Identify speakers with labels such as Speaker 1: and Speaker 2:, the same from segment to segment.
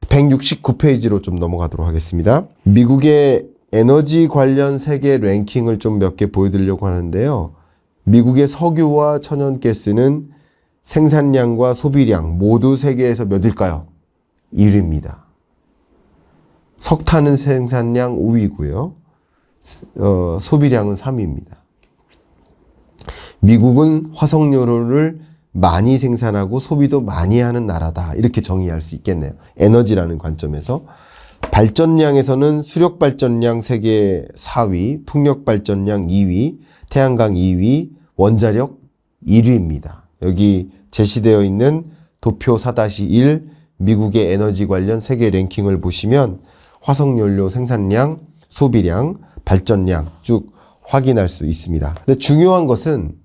Speaker 1: 169페이지로 좀 넘어가도록 하겠습니다. 미국의 에너지 관련 세계 랭킹을 좀 몇 개 보여드리려고 하는데요. 미국의 석유와 천연가스는 생산량과 소비량 모두 세계에서 몇일까요? 1위입니다. 석탄은 생산량 5위고요. 어, 소비량은 3위입니다. 미국은 화석연료를 많이 생산하고 소비도 많이 하는 나라다. 이렇게 정의할 수 있겠네요. 에너지라는 관점에서. 발전량에서는 수력 발전량 세계 4위, 풍력 발전량 2위, 태양광 2위, 원자력 1위입니다. 여기 제시되어 있는 도표 4-1 미국의 에너지 관련 세계 랭킹을 보시면 화석연료 생산량, 소비량, 발전량 쭉 확인할 수 있습니다. 근데 중요한 것은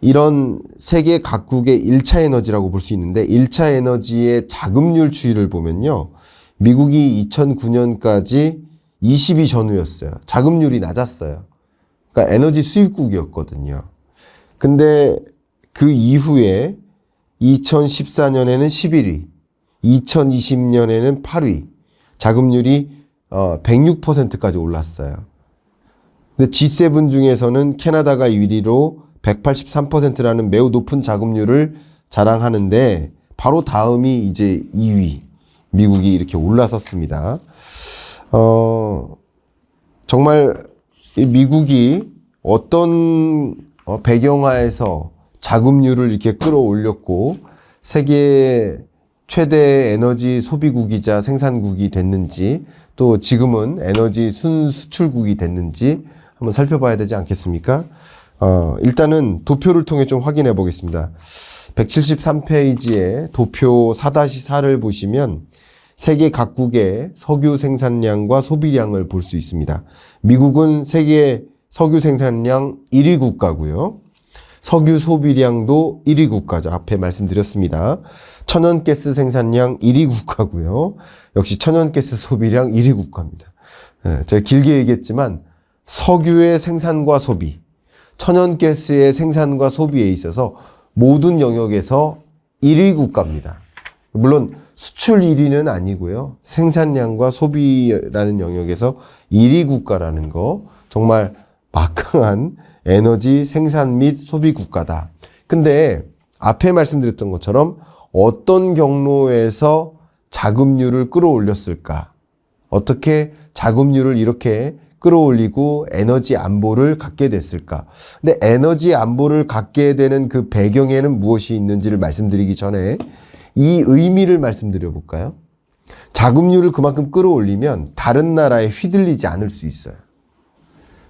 Speaker 1: 이런 세계 각국의 1차 에너지라고 볼 수 있는데 1차 에너지의 자금률 추이를 보면요. 미국이 2009년까지 20위 전후였어요. 자금률이 낮았어요. 그러니까 에너지 수입국이었거든요. 근데 그 이후에 2014년에는 11위, 2020년에는 8위, 자금률이 어 106%까지 올랐어요. 근데 G7 중에서는 캐나다가 1위로 183%라는 매우 높은 자금률을 자랑하는데 바로 다음이 이제 2위 미국이 이렇게 올라섰습니다. 어 정말 이 미국이 어떤 어, 배경하에서 자금률을 이렇게 끌어올렸고 세계 최대 에너지 소비국이자 생산국이 됐는지 또 지금은 에너지 순수출국이 됐는지 한번 살펴봐야 되지 않겠습니까? 어, 일단은 도표를 통해 좀 확인해 보겠습니다. 173페이지에 도표 4-4를 보시면 세계 각국의 석유 생산량과 소비량을 볼 수 있습니다. 미국은 세계 석유 생산량 1위 국가고요. 석유 소비량도 1위 국가죠. 앞에 말씀드렸습니다. 천연가스 생산량 1위 국가고요. 역시 천연가스 소비량 1위 국가입니다. 예, 제가 길게 얘기했지만 석유의 생산과 소비, 천연가스의 생산과 소비에 있어서 모든 영역에서 1위 국가입니다. 물론 수출 1위는 아니고요. 생산량과 소비라는 영역에서 1위 국가라는 거 정말 막강한 에너지 생산 및 소비 국가다. 근데 앞에 말씀드렸던 것처럼 어떤 경로에서 자금률을 끌어올렸을까? 어떻게 자금률을 이렇게 끌어올리고 에너지 안보를 갖게 됐을까? 근데 에너지 안보를 갖게 되는 그 배경에는 무엇이 있는지를 말씀드리기 전에 이 의미를 말씀드려 볼까요? 자금률을 그만큼 끌어올리면 다른 나라에 휘둘리지 않을 수 있어요.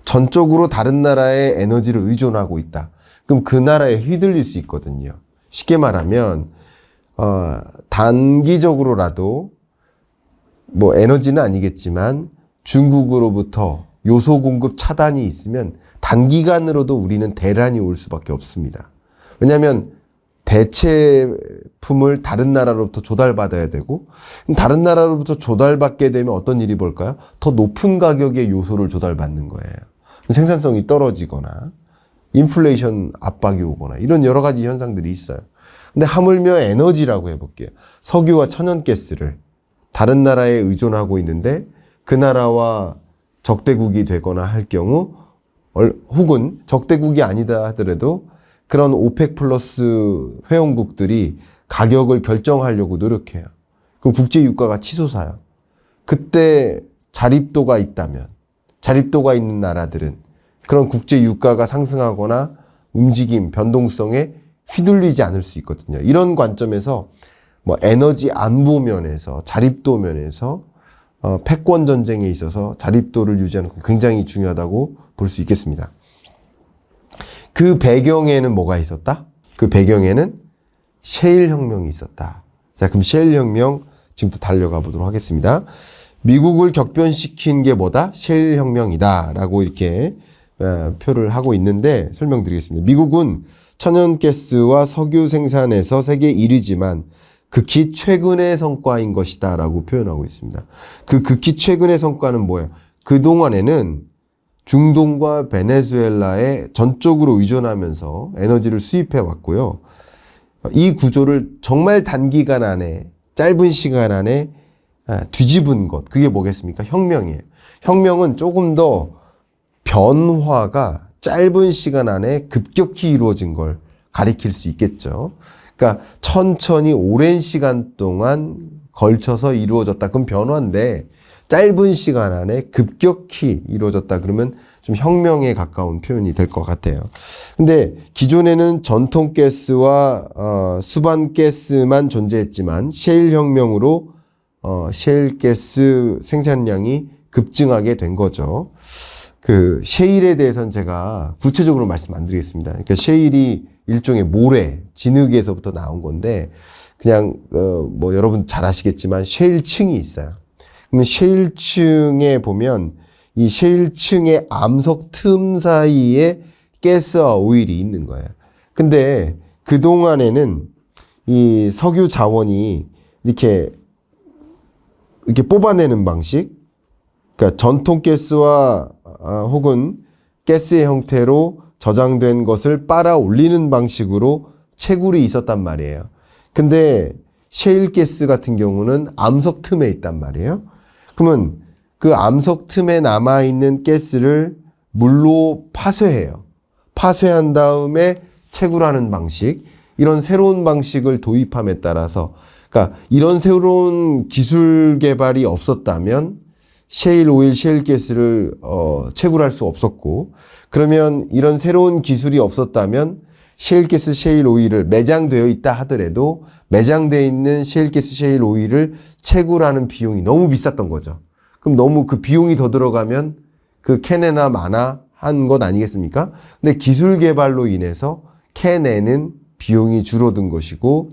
Speaker 1: 전적으로 다른 나라의 에너지를 의존하고 있다. 그럼 그 나라에 휘둘릴 수 있거든요. 쉽게 말하면 어, 단기적으로라도 뭐 에너지는 아니겠지만 중국으로부터 요소 공급 차단이 있으면 단기간으로도 우리는 대란이 올 수밖에 없습니다. 왜냐하면 대체품을 다른 나라로부터 조달받아야 되고 다른 나라로부터 조달받게 되면 어떤 일이 볼까요? 더 높은 가격의 요소를 조달받는 거예요. 생산성이 떨어지거나 인플레이션 압박이 오거나 이런 여러 가지 현상들이 있어요. 근데 하물며 에너지라고 해볼게요. 석유와 천연가스를 다른 나라에 의존하고 있는데 그 나라와 적대국이 되거나 할 경우 혹은 적대국이 아니다 하더라도 그런 오펙 플러스 회원국들이 가격을 결정하려고 노력해요. 그럼 국제 유가가 치솟아요. 그때 자립도가 있다면 자립도가 있는 나라들은 그런 국제 유가가 상승하거나 움직임, 변동성에 휘둘리지 않을 수 있거든요. 이런 관점에서 뭐 에너지 안보 면에서 자립도 면에서 어, 패권 전쟁에 있어서 자립도를 유지하는 거 굉장히 중요하다고 볼 수 있겠습니다. 그 배경에는 뭐가 있었다? 그 배경에는 셰일 혁명이 있었다. 자, 그럼 셰일 혁명 지금부터 달려가 보도록 하겠습니다. 미국을 격변시킨 게 뭐다? 셰일 혁명이다라고 이렇게 어, 표를 하고 있는데 설명드리겠습니다. 미국은 천연가스와 석유 생산에서 세계 1위지만 극히 최근의 성과인 것이다 라고 표현하고 있습니다. 그 극히 최근의 성과는 뭐예요? 그동안에는 중동과 베네수엘라에 전적으로 의존하면서 에너지를 수입해 왔고요. 이 구조를 정말 단기간 안에 짧은 시간 안에 아, 뒤집은 것 그게 뭐겠습니까? 혁명이에요. 혁명은 조금 더 변화가 짧은 시간 안에 급격히 이루어진 걸 가리킬 수 있겠죠. 그러니까 천천히 오랜 시간 동안 걸쳐서 이루어졌다. 그럼 변화인데 짧은 시간 안에 급격히 이루어졌다. 그러면 좀 혁명에 가까운 표현이 될 것 같아요. 근데 기존에는 전통 가스와 어, 수반 가스만 존재했지만 셰일 혁명으로 어, 셰일 가스 생산량이 급증하게 된 거죠. 그 셰일에 대해서는 제가 구체적으로 말씀 안 드리겠습니다. 그러니까 셰일이 일종의 모래, 진흙에서부터 나온 건데 그냥 어, 뭐 여러분 잘 아시겠지만 셰일층이 있어요. 그러면 셰일층에 보면 이 셰일층의 암석 틈 사이에 가스와 오일이 있는 거예요. 근데 그 동안에는 이 석유 자원이 이렇게 이렇게 뽑아내는 방식, 그러니까 전통 가스와 아, 혹은 가스의 형태로 저장된 것을 빨아 올리는 방식으로 채굴이 있었단 말이에요. 근데 셰일 가스 같은 경우는 암석 틈에 있단 말이에요. 그러면 그 암석 틈에 남아 있는 가스를 물로 파쇄해요. 파쇄한 다음에 채굴하는 방식, 이런 새로운 방식을 도입함에 따라서, 그러니까 이런 새로운 기술 개발이 없었다면 셰일 오일, 셰일 가스를 어, 채굴할 수 없었고, 그러면 이런 새로운 기술이 없었다면 셰일 가스, 셰일 오일을 매장되어 있다 하더라도 매장되어 있는 셰일 가스, 셰일 오일을 채굴하는 비용이 너무 비쌌던 거죠. 그럼 너무 그 비용이 더 들어가면 그 캐내나 마나 한 것 아니겠습니까? 근데 기술 개발로 인해서 캐내는 비용이 줄어든 것이고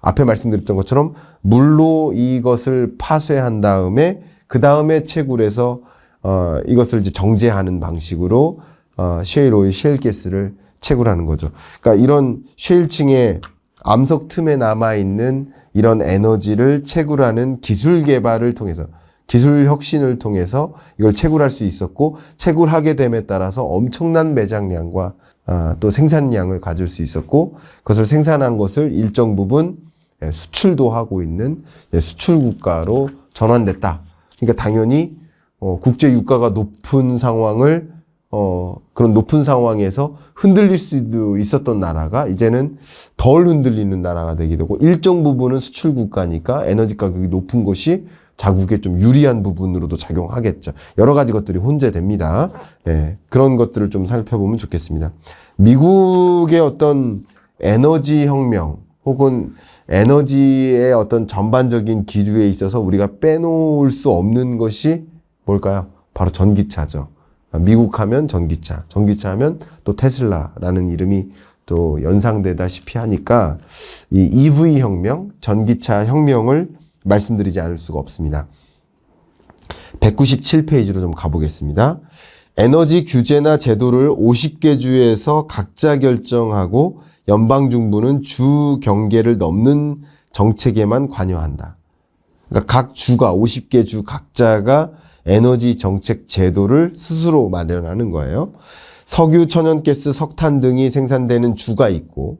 Speaker 1: 앞에 말씀드렸던 것처럼 물로 이것을 파쇄한 다음에 그 다음에 채굴해서 어 이것을 이제 정제하는 방식으로 어 셰일 오일, 셰일 가스를 채굴하는 거죠. 그러니까 이런 셰일층의 암석 틈에 남아 있는 이런 에너지를 채굴하는 기술 개발을 통해서 기술 혁신을 통해서 이걸 채굴할 수 있었고 채굴하게 됨에 따라서 엄청난 매장량과 아, 또 생산량을 가질 수 있었고 그것을 생산한 것을 일정 부분 예, 수출도 하고 있는 예, 수출 국가로 전환됐다. 그러니까 당연히 어, 국제 유가가 높은 상황을 어, 그런 높은 상황에서 흔들릴 수도 있었던 나라가 이제는 덜 흔들리는 나라가 되게 되고 일정 부분은 수출 국가니까 에너지 가격이 높은 것이 자국에 좀 유리한 부분으로도 작용하겠죠. 여러 가지 것들이 혼재됩니다. 예, 그런 것들을 좀 살펴보면 좋겠습니다. 미국의 어떤 에너지 혁명 혹은 에너지의 어떤 전반적인 기류에 있어서 우리가 빼놓을 수 없는 것이 뭘까요? 바로 전기차죠. 미국 하면 전기차, 전기차 하면 또 테슬라라는 이름이 또 연상되다시피 하니까 이 EV 혁명, 전기차 혁명을 말씀드리지 않을 수가 없습니다. 197페이지로 좀 가보겠습니다. 에너지 규제나 제도를 50개 주에서 각자 결정하고 연방정부는 주 경계를 넘는 정책에만 관여한다. 그러니까 각 주가 50개 주 각자가 에너지 정책 제도를 스스로 마련하는 거예요. 석유, 천연가스, 석탄 등이 생산되는 주가 있고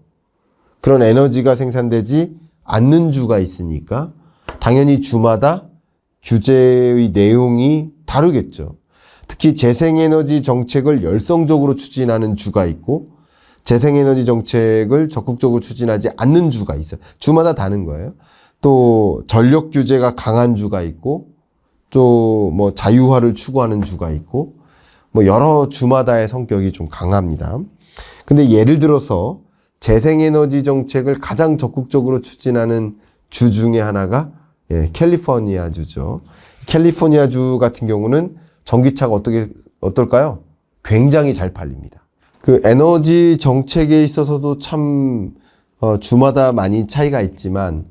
Speaker 1: 그런 에너지가 생산되지 않는 주가 있으니까 당연히 주마다 규제의 내용이 다르겠죠. 특히 재생에너지 정책을 열성적으로 추진하는 주가 있고 재생에너지 정책을 적극적으로 추진하지 않는 주가 있어요. 주마다 다른 거예요. 또 전력 규제가 강한 주가 있고 또 뭐 자유화를 추구하는 주가 있고 뭐 여러 주마다의 성격이 좀 강합니다. 근데 예를 들어서 재생에너지 정책을 가장 적극적으로 추진하는 주 중에 하나가 예, 캘리포니아 주죠. 캘리포니아 주 같은 경우는 전기차가 어떻게 어떨까요? 굉장히 잘 팔립니다. 그 에너지 정책에 있어서도 참 어, 주마다 많이 차이가 있지만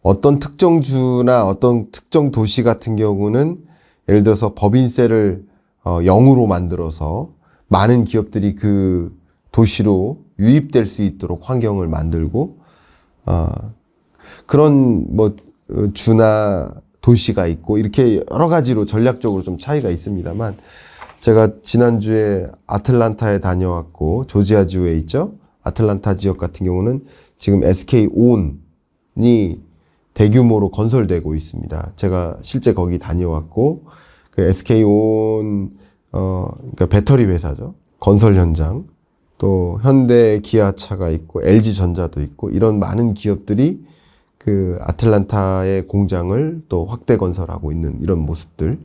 Speaker 1: 어떤 특정 주나 어떤 특정 도시 같은 경우는 예를 들어서 법인세를 어, 0으로 만들어서 많은 기업들이 그 도시로 유입될 수 있도록 환경을 만들고 어, 그런 뭐 어, 주나 도시가 있고 이렇게 여러 가지로 전략적으로 좀 차이가 있습니다만 제가 지난주에 아틀란타에 다녀왔고 조지아주에 있죠. 아틀란타 지역 같은 경우는 지금 SK 온이 대규모로 건설되고 있습니다. 제가 실제 거기 다녀왔고 그 SK온 어 그러니까 배터리 회사죠. 건설 현장 또 현대 기아차가 있고 LG 전자도 있고 이런 많은 기업들이 그 아틀란타의 공장을 또 확대 건설하고 있는 이런 모습들을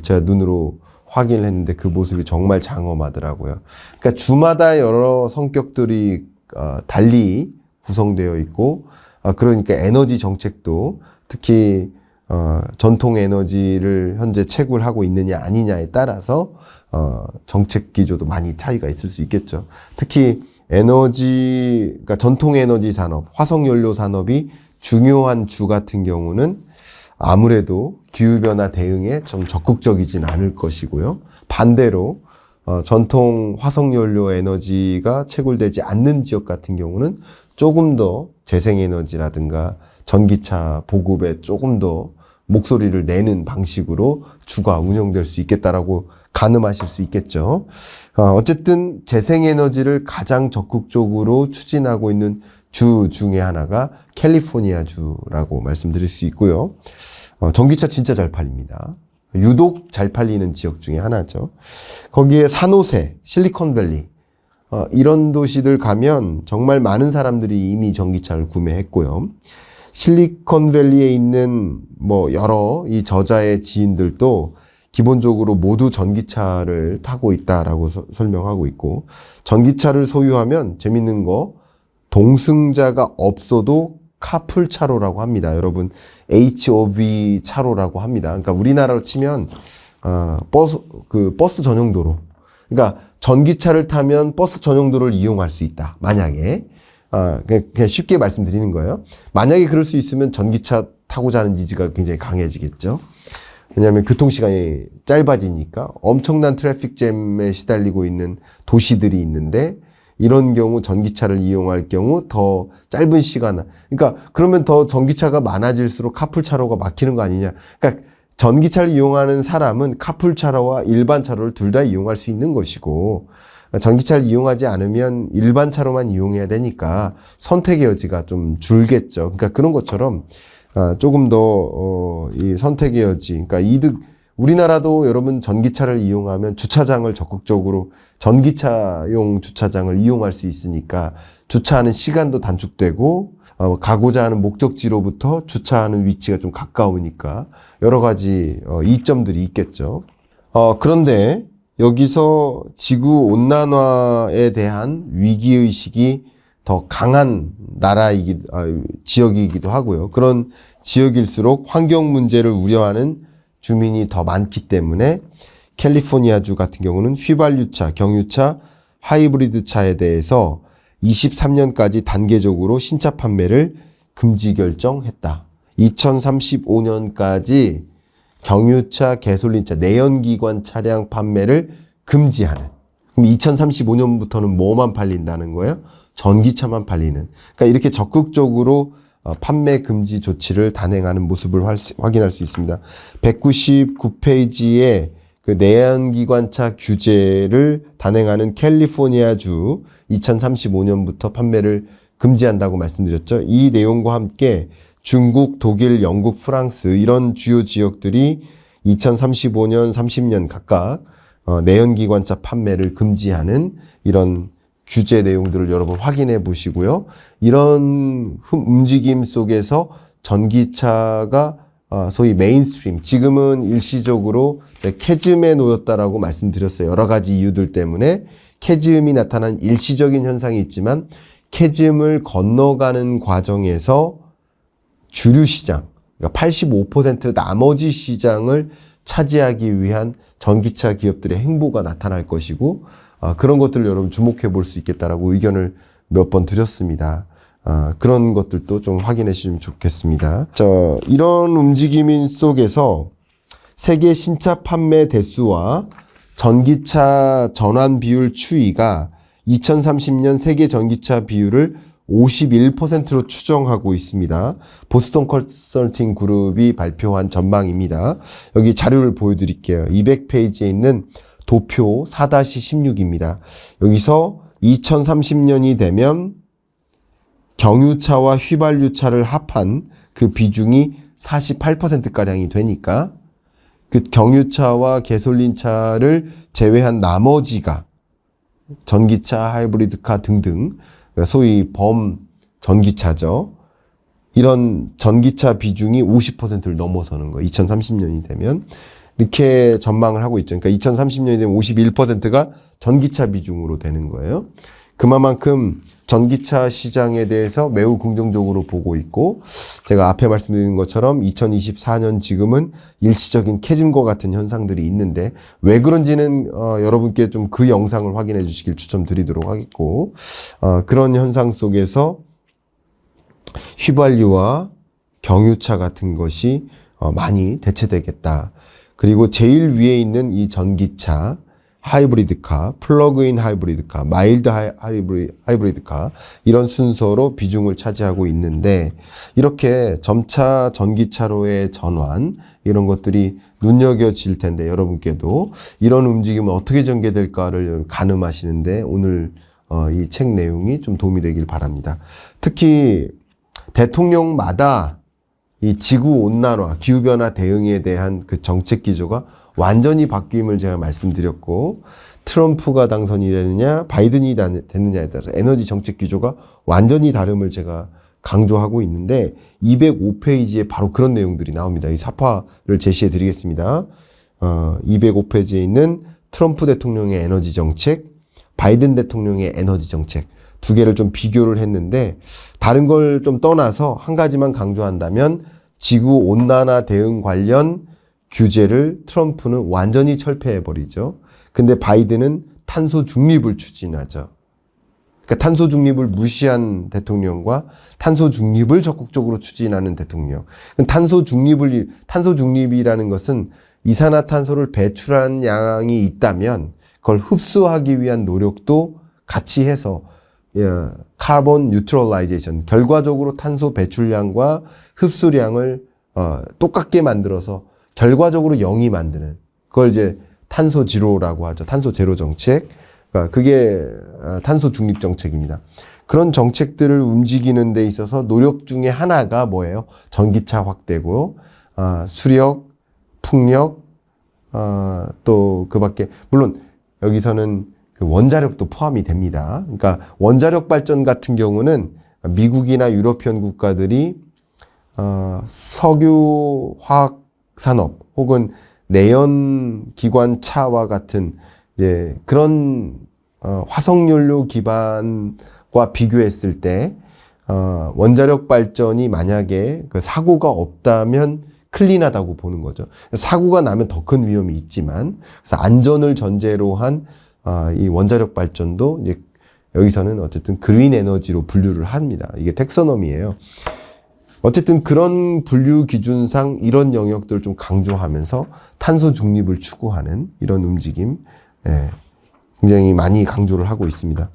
Speaker 1: 제가 눈으로 확인을 했는데 그 모습이 정말 장엄하더라고요. 그러니까 주마다 여러 성격들이 어, 달리 구성되어 있고 아, 그러니까 에너지 정책도 특히 어, 전통 에너지를 현재 채굴하고 있느냐 아니냐에 따라서 어, 정책 기조도 많이 차이가 있을 수 있겠죠. 특히 에너지, 그러니까 전통 에너지 산업, 화석 연료 산업이 중요한 주 같은 경우는 아무래도 기후변화 대응에 좀 적극적이진 않을 것이고요. 반대로 어, 전통 화석연료 에너지가 채굴되지 않는 지역 같은 경우는 조금 더 재생에너지라든가 전기차 보급에 조금 더 목소리를 내는 방식으로 주가 운영될 수 있겠다라고 가늠하실 수 있겠죠. 어, 어쨌든 재생에너지를 가장 적극적으로 추진하고 있는 주 중에 하나가 캘리포니아 주라고 말씀드릴 수 있고요. 어, 전기차 진짜 잘 팔립니다. 유독 잘 팔리는 지역 중에 하나죠. 거기에 산호세, 실리콘밸리, 어, 이런 도시들 가면 정말 많은 사람들이 이미 전기차를 구매했고요. 실리콘밸리에 있는 뭐 여러 이 저자의 지인들도 기본적으로 모두 전기차를 타고 있다라고 서- 설명하고 있고 전기차를 소유하면 재밌는 거 동승자가 없어도 카풀 차로라고 합니다. 여러분 HOV 차로라고 합니다. 그러니까 우리나라로 치면 어, 버스 그 버스 전용 도로. 그러니까 전기차를 타면 버스 전용 도로를 이용할 수 있다. 만약에 아, 그냥 그냥 쉽게 말씀드리는 거예요. 만약에 그럴 수 있으면 전기차 타고자 하는 니즈가 굉장히 강해지겠죠. 왜냐하면 교통시간이 짧아지니까 엄청난 트래픽 잼에 시달리고 있는 도시들이 있는데 이런 경우 전기차를 이용할 경우 더 짧은 시간, 그러니까 그러면 더 전기차가 많아질수록 카풀 차로가 막히는 거 아니냐. 그러니까 전기차를 이용하는 사람은 카풀 차로와 일반 차로를 둘 다 이용할 수 있는 것이고 전기차를 이용하지 않으면 일반 차로만 이용해야 되니까 선택의 여지가 좀 줄겠죠. 그러니까 그런 것처럼 아, 조금 더, 어, 이 선택의 여지, 그러니까 이득, 우리나라도 여러분 전기차를 이용하면 주차장을 적극적으로 전기차용 주차장을 이용할 수 있으니까 주차하는 시간도 단축되고, 어, 가고자 하는 목적지로부터 주차하는 위치가 좀 가까우니까 여러 가지 어, 이점들이 있겠죠. 어, 그런데 여기서 지구 온난화에 대한 위기 의식이 더 강한 나라이기, 아, 지역이기도 하고요. 그런 지역일수록 환경 문제를 우려하는 주민이 더 많기 때문에 캘리포니아주 같은 경우는 휘발유차, 경유차, 하이브리드 차에 대해서 23년까지 단계적으로 신차 판매를 금지 결정했다. 2035년까지 경유차, 개솔린차, 내연기관 차량 판매를 금지하는. 그럼 2035년부터는 뭐만 팔린다는 거예요? 전기차만 팔리는. 그러니까 이렇게 적극적으로 어, 판매 금지 조치를 단행하는 모습을 활- 확인할 수 있습니다. 199페이지에 그 내연기관차 규제를 단행하는 캘리포니아주 2035년부터 판매를 금지한다고 말씀드렸죠. 이 내용과 함께 중국, 독일, 영국, 프랑스 이런 주요 지역들이 2035년, 30년 각각 어, 내연기관차 판매를 금지하는 이런 규제 내용들을 여러분 확인해 보시고요. 이런 흠- 움직임 속에서 전기차가 어, 소위 메인스트림, 지금은 일시적으로 캐즘에 놓였다라고 말씀드렸어요. 여러 가지 이유들 때문에 캐즘이 나타난 일시적인 현상이 있지만 캐즘을 건너가는 과정에서 주류 시장, 그러니까 85% 나머지 시장을 차지하기 위한 전기차 기업들의 행보가 나타날 것이고 아, 그런 것들을 여러분 주목해 볼 수 있겠다라고 의견을 몇 번 드렸습니다. 아, 그런 것들도 좀 확인해 주시면 좋겠습니다. 자, 이런 움직임 속에서 세계 신차 판매 대수와 전기차 전환 비율 추이가 2030년 세계 전기차 비율을 51%로 추정하고 있습니다. 보스턴 컨설팅 그룹이 발표한 전망입니다. 여기 자료를 보여드릴게요. 200페이지에 있는 도표 4-16입니다. 여기서 2030년이 되면 경유차와 휘발유차를 합한 그 비중이 48%가량이 되니까 그 경유차와 개솔린차를 제외한 나머지가 전기차, 하이브리드카 등등 소위 범 전기차죠. 이런 전기차 비중이 50%를 넘어서는 거예요. 2030년이 되면 이렇게 전망을 하고 있죠. 그러니까 2030년이 되면 51%가 전기차 비중으로 되는 거예요. 그만큼 전기차 시장에 대해서 매우 긍정적으로 보고 있고 제가 앞에 말씀드린 것처럼 2024년 지금은 일시적인 캐즘과 같은 현상들이 있는데 왜 그런지는 어, 여러분께 좀 그 영상을 확인해 주시길 추천드리도록 하겠고 어, 그런 현상 속에서 휘발유와 경유차 같은 것이 어, 많이 대체되겠다. 그리고 제일 위에 있는 이 전기차, 하이브리드카, 플러그인 하이브리드카, 마일드 하이- 하이브리, 하이브리드카 이런 순서로 비중을 차지하고 있는데 이렇게 점차 전기차로의 전환 이런 것들이 눈여겨질 텐데 여러분께도 이런 움직임은 어떻게 전개될까를 가늠하시는데 오늘 어, 이책 내용이 좀 도움이 되길 바랍니다. 특히 대통령마다 이 지구 온난화, 기후 변화 대응에 대한 그 정책 기조가 완전히 바뀜을 제가 말씀드렸고 트럼프가 당선이 되느냐, 바이든이 다- 되느냐에 따라서 에너지 정책 기조가 완전히 다름을 제가 강조하고 있는데 205페이지에 바로 그런 내용들이 나옵니다. 이 사파를 제시해 드리겠습니다. 어, 205페이지에 있는 트럼프 대통령의 에너지 정책, 바이든 대통령의 에너지 정책 두 개를 좀 비교를 했는데 다른 걸 좀 떠나서 한 가지만 강조한다면 지구 온난화 대응 관련 규제를 트럼프는 완전히 철폐해 버리죠. 근데 바이든은 탄소 중립을 추진하죠. 그러니까 탄소 중립을 무시한 대통령과 탄소 중립을 적극적으로 추진하는 대통령. 탄소 중립을 탄소 중립이라는 것은 이산화탄소를 배출한 양이 있다면 그걸 흡수하기 위한 노력도 같이 해서 예, 카본 뉴트럴라이제이션 결과적으로 탄소 배출량과 흡수량을 어, 똑같게 만들어서 결과적으로 0이 만드는 그걸 이제 탄소 지로라고 하죠. 탄소 제로 정책. 그러니까 그게 어, 탄소 중립 정책입니다. 그런 정책들을 움직이는 데 있어서 노력 중에 하나가 뭐예요? 전기차 확대고 아, 수력, 풍력, 아, 또 그 밖에 물론 여기서는 그 원자력도 포함이 됩니다. 그러니까 원자력 발전 같은 경우는 미국이나 유러피언 국가들이 어, 석유 화학 산업 혹은 내연 기관 차와 같은 이제 그런 어, 화석연료 기반과 비교했을 때 어, 원자력 발전이 만약에 그 사고가 없다면 클린하다고 보는 거죠. 사고가 나면 더 큰 위험이 있지만 그래서 안전을 전제로 한 아, 이 원자력 발전도 이제 여기서는 어쨌든 그린 에너지로 분류를 합니다. 이게 텍서넘이에요. 어쨌든 그런 분류 기준상 이런 영역들을 좀 강조하면서 탄소 중립을 추구하는 이런 움직임, 예, 굉장히 많이 강조를 하고 있습니다.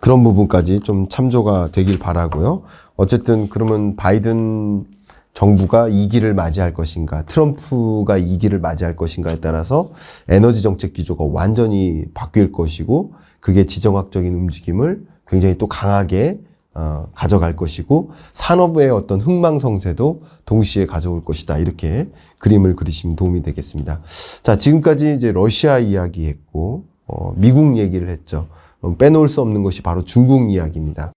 Speaker 1: 그런 부분까지 좀 참조가 되길 바라고요. 어쨌든 그러면 바이든 정부가 이기를 맞이할 것인가, 트럼프가 이기를 맞이할 것인가에 따라서 에너지 정책 기조가 완전히 바뀔 것이고, 그게 지정학적인 움직임을 굉장히 또 강하게 어, 가져갈 것이고, 산업의 어떤 흥망성쇠도 동시에 가져올 것이다. 이렇게 그림을 그리시면 도움이 되겠습니다. 자, 지금까지 이제 러시아 이야기 했고, 어, 미국 얘기를 했죠. 어, 빼놓을 수 없는 것이 바로 중국 이야기입니다.